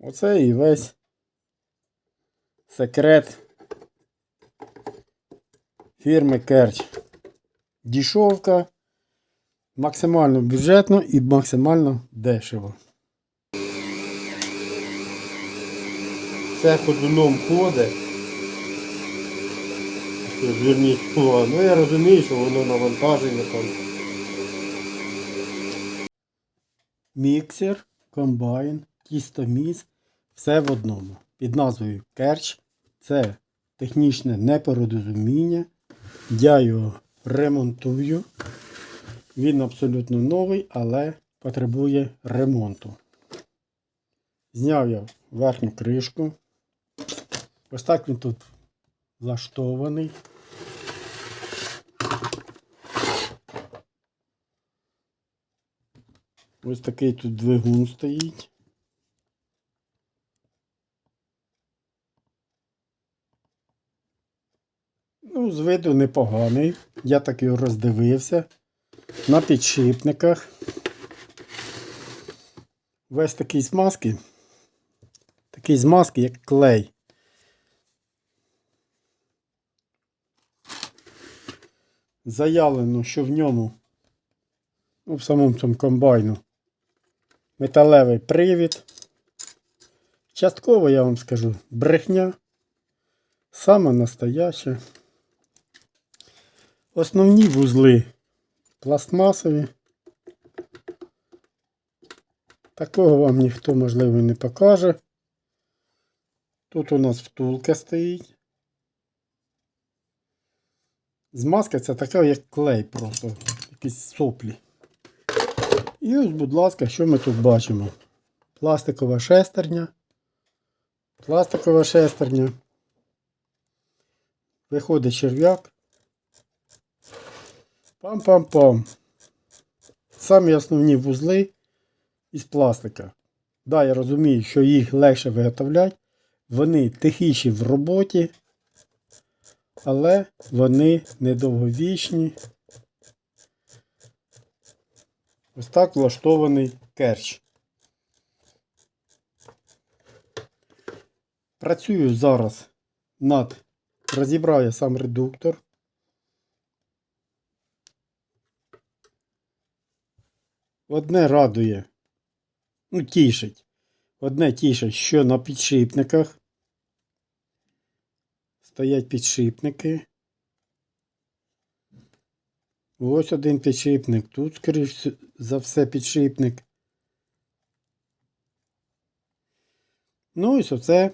Оце і весь секрет фірми Керч. Дішовка, максимально бюджетно і максимально дешево. Це ходуном ходить. Зверніть увагу. Ну я розумію, що воно навантаження там. Міксер, комбайн, тістоміс, все в одному. Під назвою Керч. Це технічне непорозуміння. Я його ремонтую. Він абсолютно новий, але потребує ремонту. Зняв я верхню кришку. Ось так він тут влаштований. Ось такий тут двигун стоїть. Ну, з виду непоганий. Я так його роздивився. На підшипниках. Весь такий змазки. Такий змазки, як клей. Заявлено, що в ньому, ну, в самому цьому комбайну, металевий привід. Частково я вам скажу брехня. Саме настояще. Основні вузли пластмасові. Такого вам ніхто, можливо, не покаже. Тут у нас втулка стоїть. Змазка це така, як клей просто, якісь соплі. І ось, будь ласка, що ми тут бачимо? Пластикова шестерня. Пластикова шестерня. Виходить черв'як. Пам-пам-пам. Самі основні вузли із пластика. Да, я розумію, що їх легше виготовляти. Вони тихіші в роботі, але вони недовговічні. Ось так влаштований керч. Працюю зараз над розібрав я сам редуктор. Одне радує, ну, тішить. Одне тішить, що на підшипниках стоять підшипники. Ось один підшипник, тут, скоріш за все, підшипник. Ну, ось оце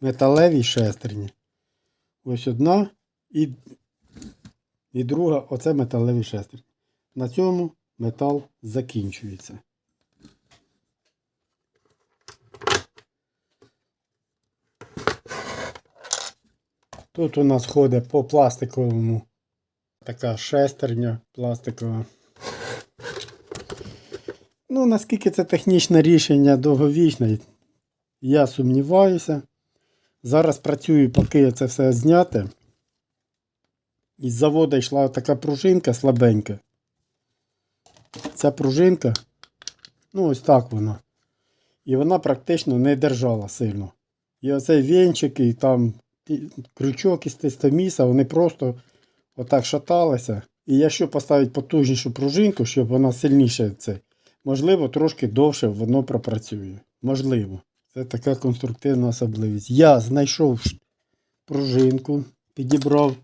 металеві шестерні. Ось одна і, і друга оце металеві шестерні. На цьому метал закінчується. Тут у нас ходить по пластиковому така шестерня пластикова. Ну, наскільки це технічне рішення довговічне, я сумніваюся. Зараз працюю, поки це все зняте. Із заводу йшла така пружинка слабенька. Ця пружинка, ну ось так вона. І вона практично не держала сильно. І оцей вінчик, і там крючок із тестоміса, вони просто отак шаталися. І якщо поставити потужнішу пружинку, щоб вона сильніше це, можливо, трошки довше воно пропрацює. Можливо. Це така конструктивна особливість. Я знайшов пружинку, підібрав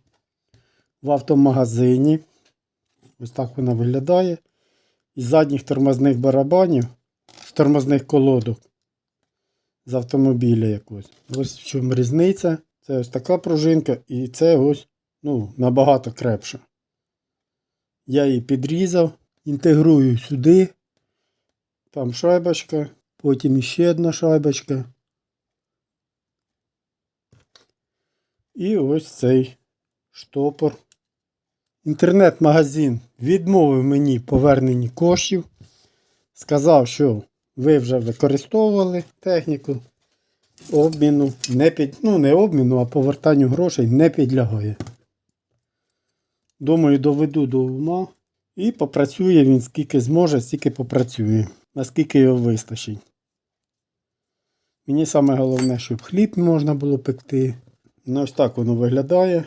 в автомагазині. Ось так вона виглядає. Із задніх тормозних барабанів, з тормозних колодок з автомобіля якогось. Ось в чому різниця. Це ось така пружинка, і це ось ну, набагато крепша. Я її підрізав, інтегрую сюди. Там шайбочка, потім іще одна шайбочка. І ось цей штопор. Інтернет-магазин відмовив мені поверненні коштів. Сказав, що ви вже використовували техніку обміну, не під, ну не обміну, а повертанню грошей не підлягає. Думаю, доведу до ума і попрацює він скільки зможе, стільки попрацює, наскільки його вистачить. Мені саме головне, щоб хліб можна було пекти. Ну, ось так воно виглядає.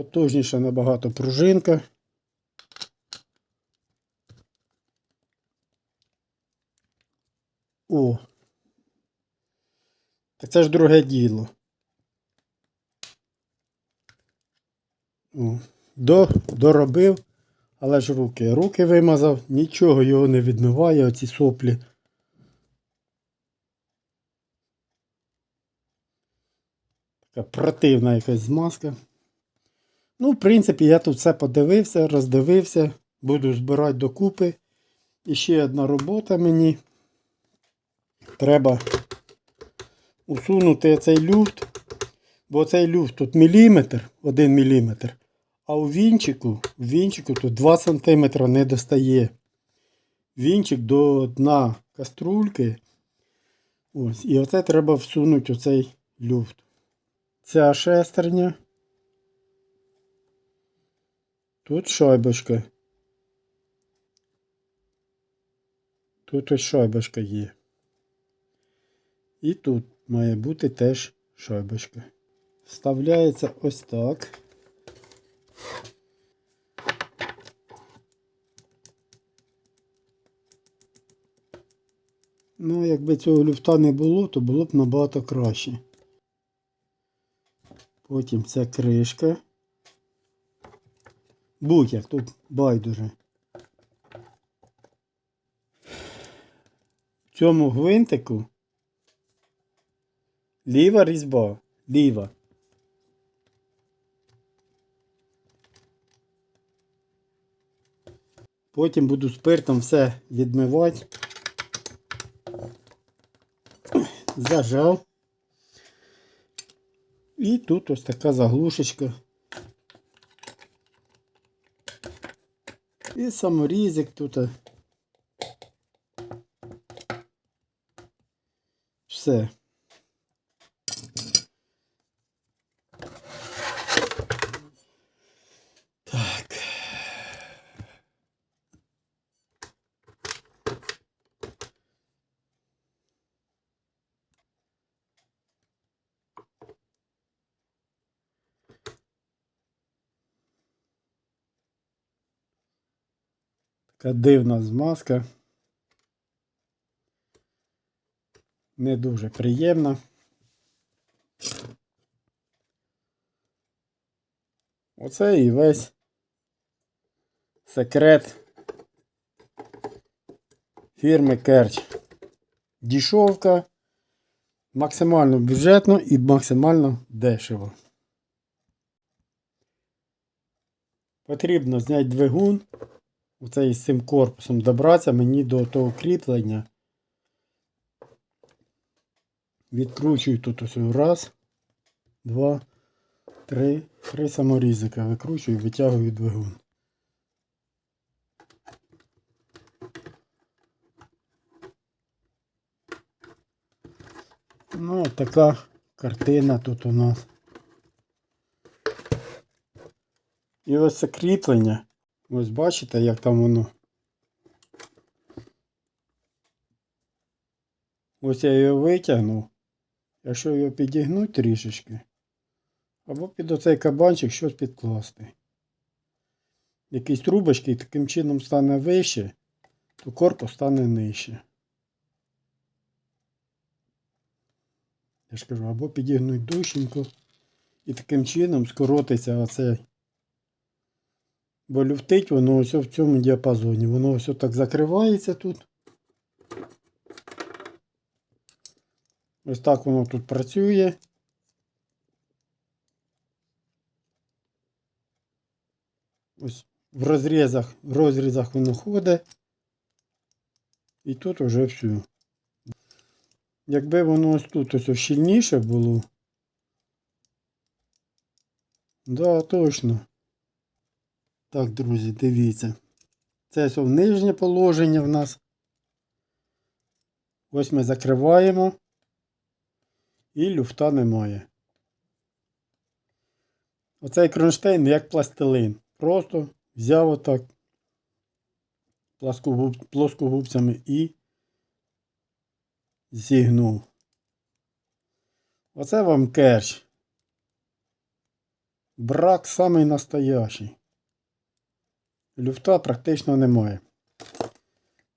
Потужніша набагато пружинка. О. Так це ж друге діло. До, доробив, але ж руки. Руки вимазав, нічого його не відмиває, оці соплі. Така противна якась змазка. Ну, в принципі, я тут все подивився, роздивився, буду збирати докупи. І ще одна робота мені. Треба усунути цей люфт, бо цей люфт тут міліметр, 1 міліметр, а у вінчику, у вінчику тут 2 см не достає. Вінчик до дна каструльки. Ось, і оце треба всунути оцей люфт. Ця шестерня. Тут шайбочка. Тут ось шайбочка є. І тут має бути теж шайбочка. Вставляється ось так. Ну, якби цього люфта не було, то було б набагато краще. Потім ця кришка. Будь-як, тут байдуже. В цьому гвинтику ліва різьба. Ліва. Потім буду спиртом все відмивати. Зажав. І тут ось така заглушечка. І саморізик тут. Все. Така дивна змазка. Не дуже приємна. Оце і весь секрет фірми Керч. Дішовка, максимально бюджетно і максимально дешево. Потрібно зняти двигун. Оце із цим корпусом добратися мені до того кріплення. Відкручую тут ось раз, два, три, три саморізика. Викручую і витягую двигун. Ну, така картина тут у нас. І ось це кріплення. Ось бачите, як там воно. Ось я його витягнув. Якщо його підігнути трішечки, або під оцей кабанчик щось підкласти. Якісь трубочки і таким чином стане вище, то корпус стане нижче. Я ж кажу, або підігнуть дужченько і таким чином скоротиться оцей Бо люфтить воно ось в цьому діапазоні. Воно ось так закривається тут. Ось так воно тут працює. Ось в розрізах, в розрізах воно ходить. І тут вже все. Якби воно ось тут ось щільніше було. Да, точно. Так, друзі, дивіться. Це ось нижнє положення в нас. Ось ми закриваємо. І люфта немає. Оцей кронштейн як пластилин. Просто взяв отак плоскогубцями і зігнув. Оце вам керч. Брак самий настоящий. Люфта практично немає.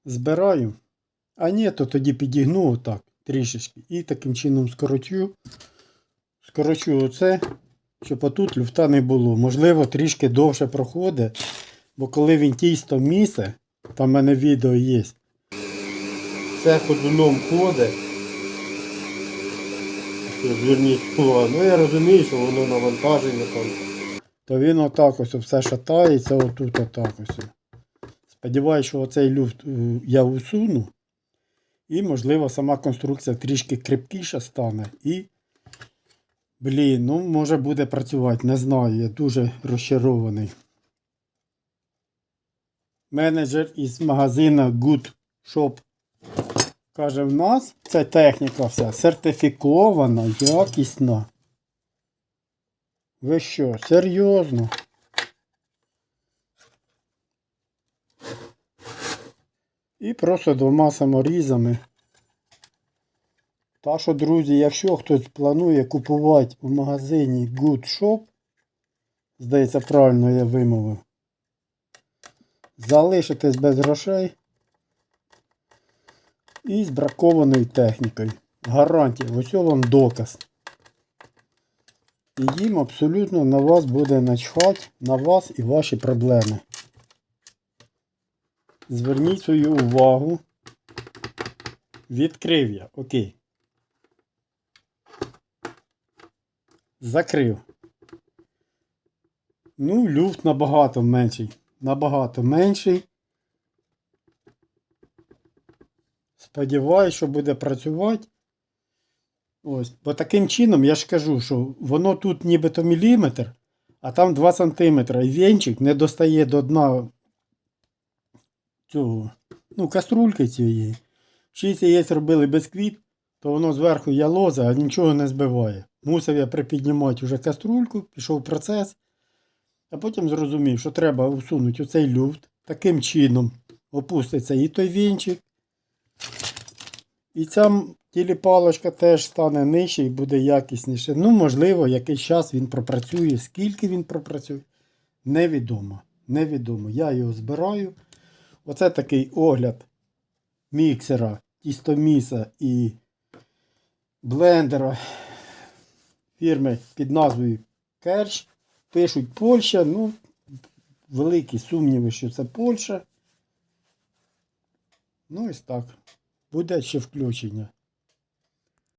Збираю. А ні, то тоді підігну отак трішечки. І таким чином скорочу. Скорочу оце, щоб отут люфта не було. Можливо, трішки довше проходить. Бо коли він тісто місе, там в мене відео є. Це ходуном ходить. Зверніть увагу. Ну я розумію, що воно навантаження там. То він отак ось все шатається, отут отак ось. Сподіваюсь, що оцей люфт е, я усуну. І, можливо, сама конструкція трішки крепкіша стане. І, блін, ну, може буде працювати. Не знаю, я дуже розчарований. Менеджер із магазина Good Shop каже, в нас ця техніка вся сертифікована, якісна. Ви що, серйозно? І просто двома саморізами. Так що, друзі, якщо хтось планує купувати в магазині Good Shop, здається, правильно я вимовив, залишитесь без грошей і з бракованою технікою. Гарантія, ось вам доказ. І їм абсолютно на вас буде начхати, на вас і ваші проблеми. Зверніть свою увагу. Відкрив я. Окей. Закрив. Ну, люфт набагато менший. Набагато менший. Сподіваюсь, що буде працювати. Ось. Бо таким чином я ж кажу, що воно тут нібито міліметр, а там 2 см. І вінчик не достає до дна цього, ну, каструльки цієї. Шість яєць робили бисквіт, то воно зверху ялозе, а нічого не збиває. Мусив я припіднімати вже каструльку, пішов процес. А потім зрозумів, що треба усунути оцей люфт. Таким чином опуститься і той вінчик. І ця тіліпалочка теж стане нижче і буде якісніше. Ну, можливо, якийсь час він пропрацює. Скільки він пропрацює, невідомо. Невідомо. Я його збираю. Оце такий огляд міксера, тістоміса і блендера фірми під назвою Керч. Пишуть Польща. Ну, великі сумніви, що це Польща. Ну, ось так. Буде ще включення.